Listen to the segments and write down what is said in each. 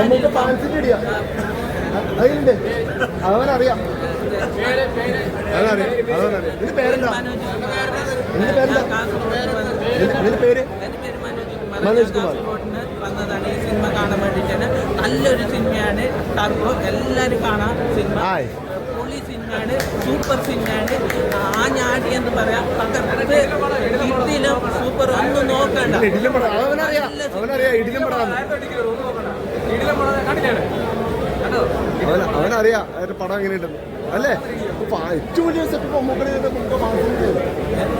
നമുക്ക് ഫാൻസിന്റെ ഇടിയാ. അതിലുണ്ട്. അവനറിയാം. പേരെന്താ? പേരെന്താ? പേര്? മനോജ് കുമാർ. കാസർഗോഡിന് വന്നതാണ് ഈ സിനിമ കാണാൻ വേണ്ടിയിട്ടാണ് നല്ലൊരു സിനിമയാണ്. ടർബോ എല്ലാവരും കാണാം സിനിമ. പൊളി സിനിമയാണ്. സൂപ്പർ സിനിമയാണ്. ആ ഞാടി എന്ന് പറയാം. തകർത്ത് സൂപ്പർ. ഒന്നും നോക്കണ്ട. അവനറിയാം. അവനറിയാം ഇടിലും അവനറിയാം. അതിന്റെ പടം എങ്ങനെയുണ്ടെന്ന്. അല്ലേ? ഏറ്റവും വലിയ സെറ്റ് മമ്മൂക്കടി നമുക്ക്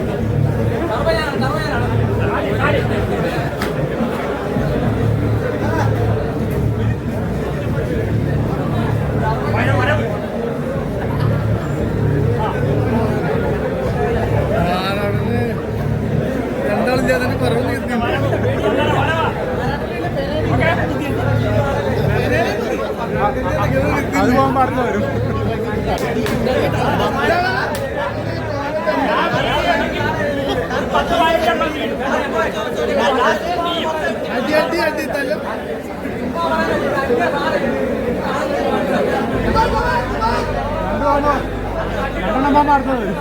അത് പോകാൻ പറഞ്ഞു വരും അടി അടി അടി തല്ല രണ്ടെണ്ണം പോകാൻ പറഞ്ഞു വരും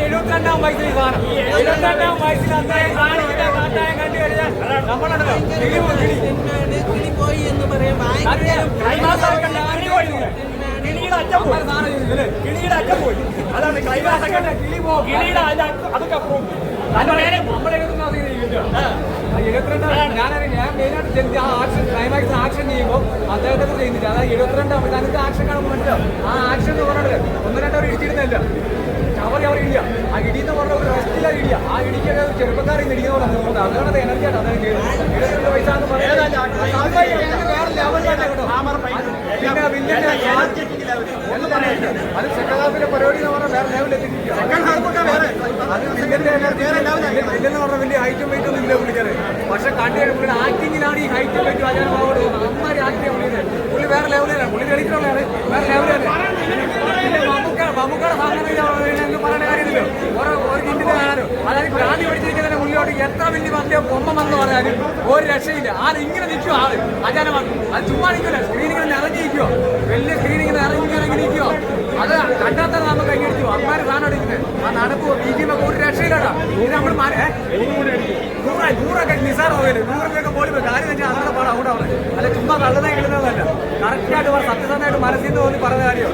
എഴുപത്തിരണ്ടാം വയസ്സിൽ സാധനം എഴുപത്തിരണ്ടാം വയസ്സിൽ അത്രയും കാണിക്കുന്ന കാട്ടായം കണ്ടു കഴിഞ്ഞാൽ നമ്മളുണ്ടല്ലോ പോയി എന്ന് നിങ്ങൾ. കിളിയുടെ അറ്റം പോയി. കിളിയുടെ അറ്റം. പോയി അതാണ് ക്ലൈമാക്സ് ഒക്കെ കിളി പോ കിളിയുടെ അതൊക്കെ പോകും നമ്മുടെ ജനിച്ച ആ ആക്ഷൻ ക്ലൈമാക്സ് ആക്ഷൻ ചെയ്യുമ്പോൾ അതായത് ആ ആക്ഷൻ എന്ന് പറഞ്ഞത് ഒന്ന് രണ്ടോ ഇടിച്ചിരുന്നില്ല അവർ അവർ ഇടിയ ആ ഇടിയെന്ന് പറഞ്ഞ ഒരു റെസ്റ്റില്ല ഇടിയ ആ ഇടിക്കൊക്കെ ചെറുപ്പക്കാരെ ഇടിക്കുന്ന പോലെ തോന്നുന്നത് അതാണ് അത് എനർജി ആയിട്ട് അതാണ് എഴുപത്തിരണ്ട് വയസ്സാന്ന് പറയുന്നത് വേറെ ലെവലാണ് കേട്ടോ പിന്നെ എന്ന് പറയുന്നത് അത് അത് വില്യൻ എന്ന് പറഞ്ഞാൽ വലിയ ഹൈറ്റും വെയിറ്റ് ഒന്നും ഇല്ല പുള്ളിക്കാരെ പക്ഷെ കണ്ടു പുള്ളിയുടെ ആക്ടിങ്ങിലാണ് ഈ ഹൈറ്റും വെയിറ്റും അജാൻ ബാബോട് അമ്മാരി ആക്ട് ചെയ്യാൻ പുള്ളി വേറെ ലെവലാണ് പുള്ളി കളിക്കുന്നതാണ് വേറെ ലെവലാണ് പിന്നെ മമ്മൂക്ക മമ്മൂക്കയുടെ സാധനം പറയേണ്ട കാര്യമില്ലല്ലോ ഓരോ ഒരു കാണാനോ അതായത് ഭ്രാന്തി പഠിച്ചിരിക്കുന്നതിന്റെ മുന്നിലോട്ട് എത്ര വലിയ മന്ത്രിയോ പൊമ്മ വന്ന് പറഞ്ഞാലും ഒരു രക്ഷയില്ല ആൾ ഇങ്ങനെ നിൽക്കുക ആൾ അജാന അത് ചുമ്മാ നിൽക്കില്ല സ്ക്രീനിങ്ങനെ നിറഞ്ഞു വലിയ സ്ക്രീനിങ്ങനെ ഇറങ്ങി ഇറങ്ങി നിൽക്കുവോ അത് കണ്ടാൽ നൂറായി നൂറൊക്കെ നിസാറാവില്ല നൂറിനൊക്കെ പോലും കാര്യം വെച്ചാൽ അതാണ് പാടാ അവിടെ അവിടെ. അല്ല ചുമ്മാ കള്ളതായി കിട്ടുന്നതല്ല. കറക്റ്റായിട്ട് സത്യസന്ധമായിട്ട് മനസ്സിൽ നിന്ന് തോന്നി പറഞ്ഞ കാര്യം.